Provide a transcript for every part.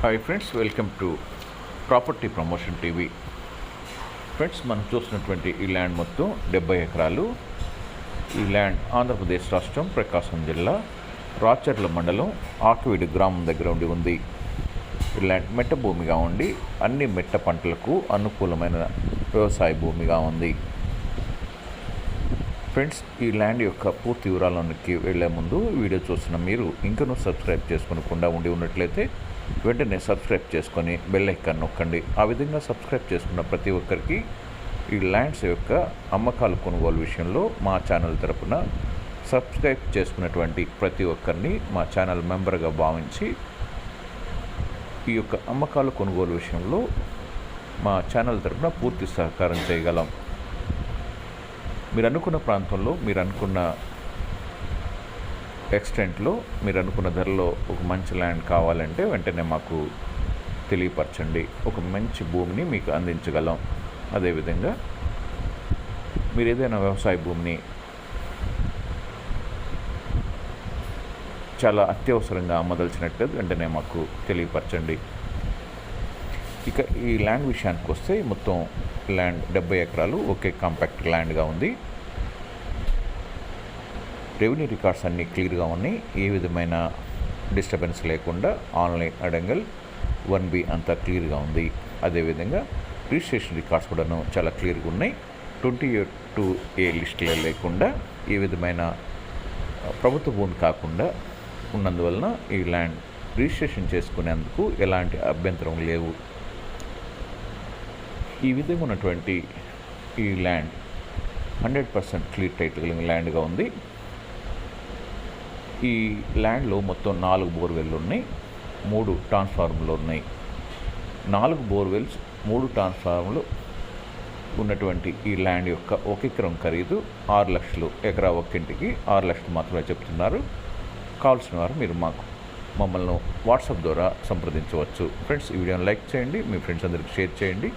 Hi friends welcome to property promotion TV friends మనం చూసినటువంటి ఈ ల్యాండ్ మొత్తం డెబ్బై ఎకరాలు. ఈ ల్యాండ్ ఆంధ్రప్రదేశ్ రాష్ట్రం ప్రకాశం జిల్లా రాచర్ల మండలం ఆకువీడు గ్రామం దగ్గర ఉండి ఉంది. ఈ ల్యాండ్ మెట్ట భూమిగా ఉండి అన్ని మెట్ట పంటలకు అనుకూలమైన వ్యవసాయ భూమిగా ఉంది. ఫ్రెండ్స్ ఈ ల్యాండ్ యొక్క పూర్తి వివరాలకి వెళ్ళే ముందు వీడియో చూసిన మీరు ఇంకనూ సబ్స్క్రైబ్ చేసుకోకుండా ఉండి ఉన్నట్లయితే వెంటనే సబ్స్క్రైబ్ చేసుకొని బెల్ ఐకాన్ నొక్కండి. ఆ విధంగా సబ్స్క్రైబ్ చేసుకున్న ప్రతి ఒక్కరికి ఈ ల్యాండ్స్ యొక్క అమ్మకాలు కొనుగోలు విషయంలో మా ఛానల్ తరపున సబ్స్క్రైబ్ చేసుకున్నటువంటి ప్రతి ఒక్కరిని మా ఛానల్ మెంబర్గా భావించి ఈ యొక్క అమ్మకాలు కొనుగోలు విషయంలో మా ఛానల్ తరపున పూర్తి సహకారం చేయగలం. మీరు అనుకున్న ప్రాంతంలో మీరు అనుకున్న ఎక్స్టెంట్లో మీరు అనుకున్న ధరలో ఒక మంచి ల్యాండ్ కావాలంటే వెంటనే మాకు తెలియపరచండి. ఒక మంచి భూమిని మీకు అందించగలం. అదేవిధంగా మీరు ఏదైనా వ్యవసాయ భూమిని చాలా అత్యవసరంగా అమ్మదలిచినట్టు వెంటనే మాకు తెలియపరచండి. ఇక ఈ ల్యాండ్ విషయానికి వస్తే మొత్తం ల్యాండ్ డెబ్బై ఎకరాలు ఒకే కాంపాక్ట్ ల్యాండ్గా ఉంది. రెవెన్యూ రికార్డ్స్ అన్నీ క్లియర్గా ఉన్నాయి. ఏ విధమైన డిస్టర్బెన్స్ లేకుండా ఆన్లైన్ అడంగల్ వన్ బి అంతా క్లియర్గా ఉంది. అదేవిధంగా రిజిస్ట్రేషన్ రికార్డ్స్ కూడాను చాలా క్లియర్గా ఉన్నాయి. ట్వంటీ టూ ఏ లిస్టులో లేకుండా ఏ విధమైన ప్రభుత్వ భూమి కాకుండా ఉన్నందువలన ఈ ల్యాండ్ రిజిస్ట్రేషన్ చేసుకునేందుకు ఎలాంటి అభ్యంతరం లేవు. ఈ విధంగా ఉన్నటువంటి ఈ land hundred percent clear title ల్యాండ్గా ఉంది. ఈ ల్యాండ్లో మొత్తం నాలుగు బోర్వెల్లు ఉన్నాయి మూడు ట్రాన్స్ఫార్మర్లు ఉన్నాయి. నాలుగు బోర్వెల్స్ మూడు ట్రాన్స్ఫార్మర్లు ఉన్నటువంటి ఈ ల్యాండ్ యొక్క ఒక ఎకరం ఖరీదు ఆరు లక్షలు ఎకరా ఒక్కింటికి ఆరు లక్షలు మాత్రమే చెప్తున్నారు. కావాల్సిన వారు మీరు మాకు మమ్మల్ని వాట్సాప్ ద్వారా సంప్రదించవచ్చు. ఫ్రెండ్స్ ఈ వీడియోని లైక్ చేయండి మీ ఫ్రెండ్స్ అందరికి షేర్ చేయండి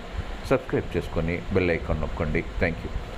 సబ్స్క్రైబ్ చేసుకొని బెల్ ఐకాన్ నొక్కండి. Thank you.